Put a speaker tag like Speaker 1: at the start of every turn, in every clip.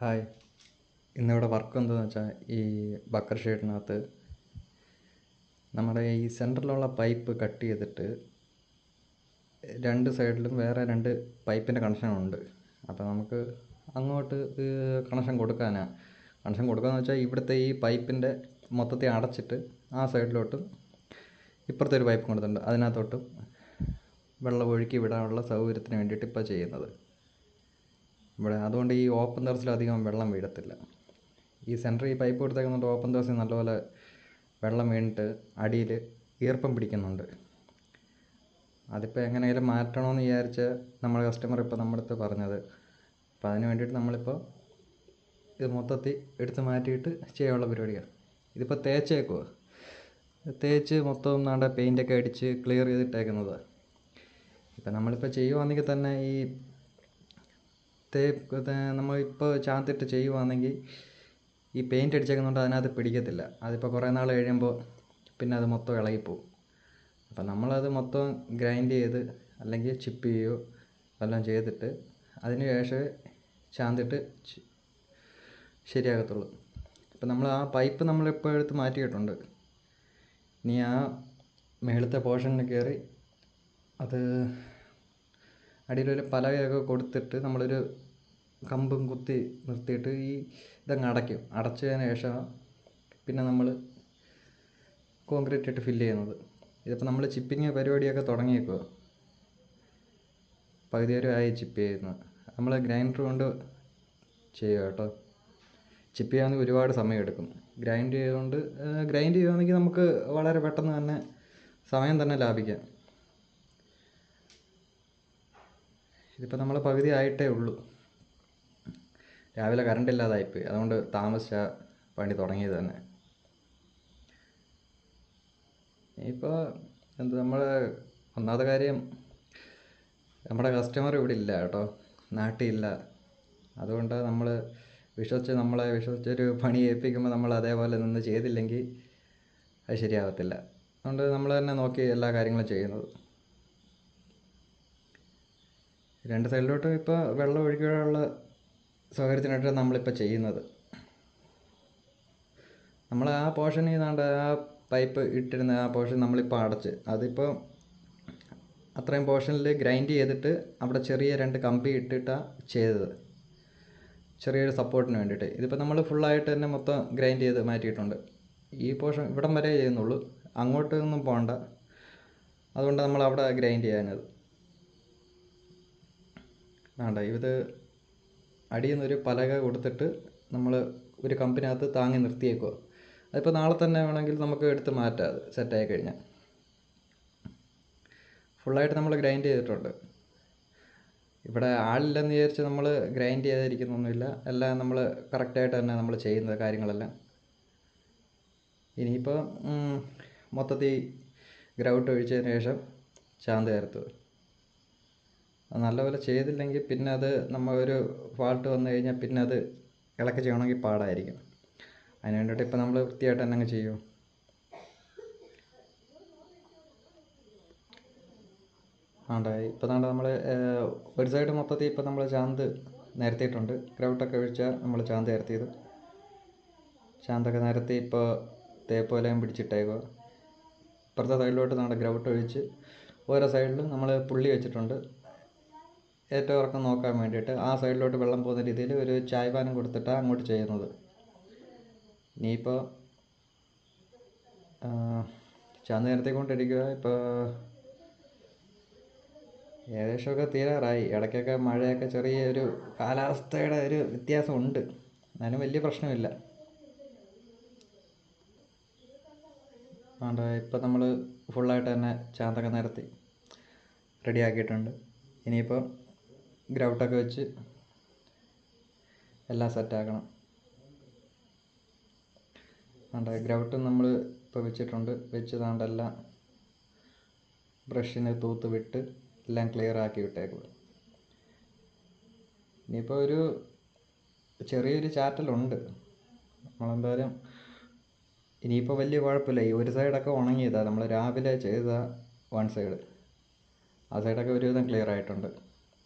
Speaker 1: Hi. ഇന്നിവിടെ work എന്താണെന്ന് വെച്ചാൽ ഈ ബക്കർ ഷീറ്റിനകത്ത് നമ്മുടെ ഈ സെന്ററിലുള്ള പൈപ്പ് കട്ട് ചെയ്തിട്ട് രണ്ട് സൈഡിലും വേറെ രണ്ട് പൈപ്പിന്റെ കണക്ഷനുണ്ട് അപ്പോൾ നമുക്ക് അങ്ങോട്ട് കണക്ഷൻ കൊടുക്കാനാണ് കണക്ഷൻ കൊടുക്കാന്ന് വെച്ചാൽ ഇവിടുത്തെ ഈ പൈപ്പിന്റെ മൊത്തത്തിൽ അടച്ചിട്ട് ആ സൈഡിലോട്ടും ഇപ്പുറത്തെ ഒരു പൈപ്പ് കൊടുത്തിട്ടുണ്ട് അതിനകത്തോട്ടും വെള്ളം ഒഴുക്കി വിടാനുള്ള സൗകര്യത്തിന് വേണ്ടിയിട്ട് ഇപ്പോൾ ചെയ്യുന്നത്. ഇവിടെ അതുകൊണ്ട് ഈ ഓപ്പൺ ടെറസിൽ അധികം വെള്ളം വീഴത്തില്ല. ഈ സെന്ററിൽ ഈ പൈപ്പ് കൊടുത്തേക്കുന്നതുകൊണ്ട് ഓപ്പൺ ടെറസിൽ നല്ലപോലെ വെള്ളം വീണിട്ട് അടിയിൽ ഈർപ്പം പിടിക്കുന്നുണ്ട്. അതിപ്പോൾ എങ്ങനെയെങ്കിലും മാറ്റണമെന്ന് വിചാരിച്ച് നമ്മുടെ കസ്റ്റമർ ഇപ്പോൾ നമ്മുടെ അടുത്ത് പറഞ്ഞത്. അപ്പോൾ അതിന് വേണ്ടിയിട്ട് നമ്മളിപ്പോൾ ഇത് മൊത്തത്തിൽ എടുത്ത് മാറ്റിയിട്ട് ചെയ്യാനുള്ള പരിപാടിയാണ്. ഇതിപ്പോൾ തേച്ചേക്കുവാ. തേച്ച് മൊത്തം നാണ്ട പെയിന്റൊക്കെ അടിച്ച് ക്ലിയർ ചെയ്തിട്ടേക്കുന്നതാണ് ഇപ്പം നമ്മളിപ്പോൾ ചെയ്യുവാണെങ്കിൽ തന്നെ ഈ തേപ്പ് നമ്മളിപ്പോൾ ചാന്തിട്ട് ചെയ്യുവാണെങ്കിൽ ഈ പെയിന്റ് അടിച്ചേക്കുന്നതുകൊണ്ട് അതിനകത്ത് പിടിക്കത്തില്ല. അതിപ്പോൾ കുറേ നാൾ കഴിയുമ്പോൾ പിന്നെ അത് മൊത്തം ഇളകിപ്പോവും. അപ്പം നമ്മളത് മൊത്തം ഗ്രൈൻഡ് ചെയ്ത് അല്ലെങ്കിൽ ചിപ്പ് ചെയ്യുകയോ വല്ലതും ചെയ്തിട്ട് അതിന് ശേഷമേ ചാന്തിട്ട് ശരിയാകത്തുള്ളൂ. അപ്പം നമ്മൾ ആ പൈപ്പ് നമ്മളിപ്പോൾ എടുത്ത് മാറ്റിയിട്ടുണ്ട്. ഇനി ആ മേളത്തെ പോർഷനിൽ കയറി അത് അടിയിലൊരു പലകയൊക്കെ കൊടുത്തിട്ട് നമ്മളൊരു കമ്പും കുത്തി നിർത്തിയിട്ട് ഈ ഇതങ്ങ് അടയ്ക്കും. അടച്ചതിന് ശേഷം പിന്നെ നമ്മൾ കോൺക്രീറ്റ് ഇട്ട് ഫില്ല് ചെയ്യുന്നത്. ഇതിപ്പോൾ നമ്മൾ ചിപ്പിങ് പരിപാടിയൊക്കെ തുടങ്ങിയേക്കുക പകുതി വരെ ആയി ചിപ്പ് ചെയ്യുന്നത്. നമ്മൾ ഗ്രൈൻഡർ കൊണ്ട് ചെയ്യുക കേട്ടോ. ചിപ്പ് ചെയ്യാമെങ്കിൽ ഒരുപാട് സമയം എടുക്കും. ഗ്രൈൻഡ് ചെയ്തുകൊണ്ട് ഗ്രൈൻഡ് ചെയ്യുകയാണെങ്കിൽ നമുക്ക് വളരെ പെട്ടെന്ന് തന്നെ സമയം തന്നെ ലാഭിക്കാം. ഇതിപ്പോൾ നമ്മൾ പകുതി ആയിട്ടേ ഉള്ളൂ. രാവിലെ കറണ്ട് ഇല്ലാതായിപ്പോയി. അതുകൊണ്ട് താമസിച്ച പണി തുടങ്ങിയത് തന്നെ. ഇപ്പോൾ എന്ത് നമ്മൾ ഒന്നാമത്തെ കാര്യം നമ്മുടെ കസ്റ്റമർ ഇവിടെ ഇല്ല കേട്ടോ. നാട്ടിലില്ല അതുകൊണ്ട് നമ്മൾ വിശ്വസിച്ച് നമ്മളെ വിശ്വസിച്ചൊരു പണി ഏൽപ്പിക്കുമ്പോൾ നമ്മൾ അതേപോലെ നിന്ന് ചെയ്തില്ലെങ്കിൽ അത് ശരിയാവത്തില്ല. അതുകൊണ്ട് നമ്മൾ തന്നെ നോക്കി എല്ലാ കാര്യങ്ങളും ചെയ്യുന്നത്. രണ്ട് സൈഡിലോട്ടും ഇപ്പോൾ വെള്ളം ഒഴുകാനുള്ള സൗകര്യത്തിനായിട്ട് നമ്മളിപ്പോൾ ചെയ്യുന്നത്. നമ്മൾ ആ പോർഷനിൽ നിന്നാണ്ട് ആ പൈപ്പ് ഇട്ടിരുന്ന ആ പോർഷൻ നമ്മളിപ്പോൾ അടച്ച്. അതിപ്പോൾ അത്രയും പോർഷനിൽ ഗ്രൈൻഡ് ചെയ്തിട്ട് അവിടെ ചെറിയ രണ്ട് കമ്പി ഇട്ടിട്ടാണ് ചെയ്തത്. ചെറിയൊരു സപ്പോർട്ടിന് വേണ്ടിയിട്ട്. ഇതിപ്പോൾ നമ്മൾ ഫുള്ളായിട്ട് തന്നെ മൊത്തം ഗ്രൈൻഡ് ചെയ്ത് മാറ്റിയിട്ടുണ്ട്. ഈ പോർഷൻ ഇവിടം വരെ ചെയ്യുന്നുള്ളൂ. അങ്ങോട്ടൊന്നും പോകണ്ട അതുകൊണ്ട് നമ്മൾ അവിടെ ഗ്രൈൻഡ് ചെയ്യാനത് വേണ്ട. ഇത് അടിയിൽ നിന്നൊരു പലക കൊടുത്തിട്ട് നമ്മൾ ഒരു കമ്പിനകത്ത് താങ്ങി നിർത്തിയേക്കുക. അതിപ്പോൾ നാളെ തന്നെ വേണമെങ്കിൽ നമുക്ക് എടുത്ത് മാറ്റാം. അത് സെറ്റായി കഴിഞ്ഞാൽ. ഫുള്ളായിട്ട് നമ്മൾ ഗ്രൈൻഡ് ചെയ്തിട്ടുണ്ട്. ഇവിടെ ആളില്ലെന്ന് വിചാരിച്ച് നമ്മൾ ഗ്രൈൻഡ് ചെയ്തിരിക്കുന്നൊന്നുമില്ല എല്ലാം നമ്മൾ കറക്റ്റായിട്ട് തന്നെ നമ്മൾ ചെയ്യുന്ന കാര്യങ്ങളെല്ലാം. ഇനിയിപ്പോൾ മൊത്തത്തിൽ ഗ്രൗട്ട് ഒഴിച്ചതിന് ശേഷം ചാന്ത് ചേർത്തത് അത് നല്ലപോലെ ചെയ്തില്ലെങ്കിൽ പിന്നെ അത് നമ്മൾ ഒരു ഫാൾട്ട് വന്നു കഴിഞ്ഞാൽ പിന്നെ അത് ഇളക്കി ചെയ്യണമെങ്കിൽ പാടായിരിക്കും. അതിന് വേണ്ടിയിട്ട് ഇപ്പോൾ നമ്മൾ വൃത്തിയായിട്ട് തന്നെ അങ്ങ് ചെയ്യും. ആണ്ട ഇപ്പോൾ താണ്ട നമ്മൾ ഒരു സൈഡ് മൊത്തത്തിൽ ഇപ്പോൾ നമ്മൾ ചാന്ത് നിരത്തിയിട്ടുണ്ട്. ഗ്രൗട്ടൊക്കെ ഒഴിച്ചാൽ നമ്മൾ ചാന്ത് നിരത്തിയത്. ചാന്തൊക്കെ നിരത്തി ഇപ്പോൾ തേപ്പോലയും പിടിച്ചിട്ടേക്കുക ഇപ്പുറത്തെ സൈഡിലോട്ട് നമ്മുടെ ഗ്രൗട്ട് ഒഴിച്ച് ഓരോ സൈഡിലും നമ്മൾ പുള്ളി വെച്ചിട്ടുണ്ട്. ഏറ്റവും നോക്കാൻ വേണ്ടിയിട്ട് ആ സൈഡിലോട്ട് വെള്ളം പോകുന്ന രീതിയിൽ ഒരു ചായ്പാനം കൊടുത്തിട്ടാണ് അങ്ങോട്ട് ചെയ്യുന്നത്. ഇനിയിപ്പോൾ നേരത്തെ നിരത്തിക്കൊണ്ടിരിക്കുക. ഇപ്പോൾ ഏകദേശമൊക്കെ തീരാറായി. ഇടയ്ക്കൊക്കെ മഴയൊക്കെ ചെറിയൊരു കാലാവസ്ഥയുടെ ഒരു വ്യത്യാസമുണ്ട്. എന്നാലും വലിയ പ്രശ്നമില്ല. അതുകൊണ്ട് ഇപ്പം നമ്മൾ ഫുള്ളായിട്ട് തന്നെ ചാന്തൊക്കെ നിരത്തി റെഡിയാക്കിയിട്ടുണ്ട്. ഇനിയിപ്പോൾ ഗ്രൗട്ടൊക്കെ വെച്ച് എല്ലാം സെറ്റാക്കണം. വേണ്ട ഗ്രൗട്ട് നമ്മൾ ഇപ്പോൾ വെച്ചിട്ടുണ്ട്. വെച്ച് താണ്ടെല്ലാം ബ്രഷിന് തൂത്ത് വിട്ട് എല്ലാം ക്ലിയർ ആക്കി വിട്ടേക്കുക ഇനിയിപ്പോൾ ഒരു ചെറിയൊരു ചാറ്റലുണ്ട്. നമ്മളെന്തായാലും ഇനിയിപ്പോൾ വലിയ കുഴപ്പമില്ല. ഈ ഒരു സൈഡൊക്കെ ഉണങ്ങിയതാണ് നമ്മൾ രാവിലെ ചെയ്ത വൺ സൈഡ് ആ സൈഡൊക്കെ ഒരുവിധം ക്ലിയർ ആയിട്ടുണ്ട്.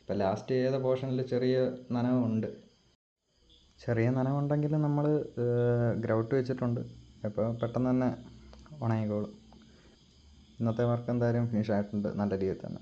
Speaker 1: ഇപ്പം ലാസ്റ്റ് ചെയ്ത പോർഷനിൽ ചെറിയ നനവുണ്ട്. ചെറിയ നനവുണ്ടെങ്കിലും നമ്മൾ ഗ്രൗട്ട് വെച്ചിട്ടുണ്ട്. അപ്പോൾ പെട്ടെന്ന് തന്നെ ഉണങ്ങിക്കോളും. ഇന്നത്തെ വർക്ക് എന്തായാലും ഫിനിഷ് ആയിട്ടുണ്ട്. നല്ല രീതിയിൽ തന്നെ.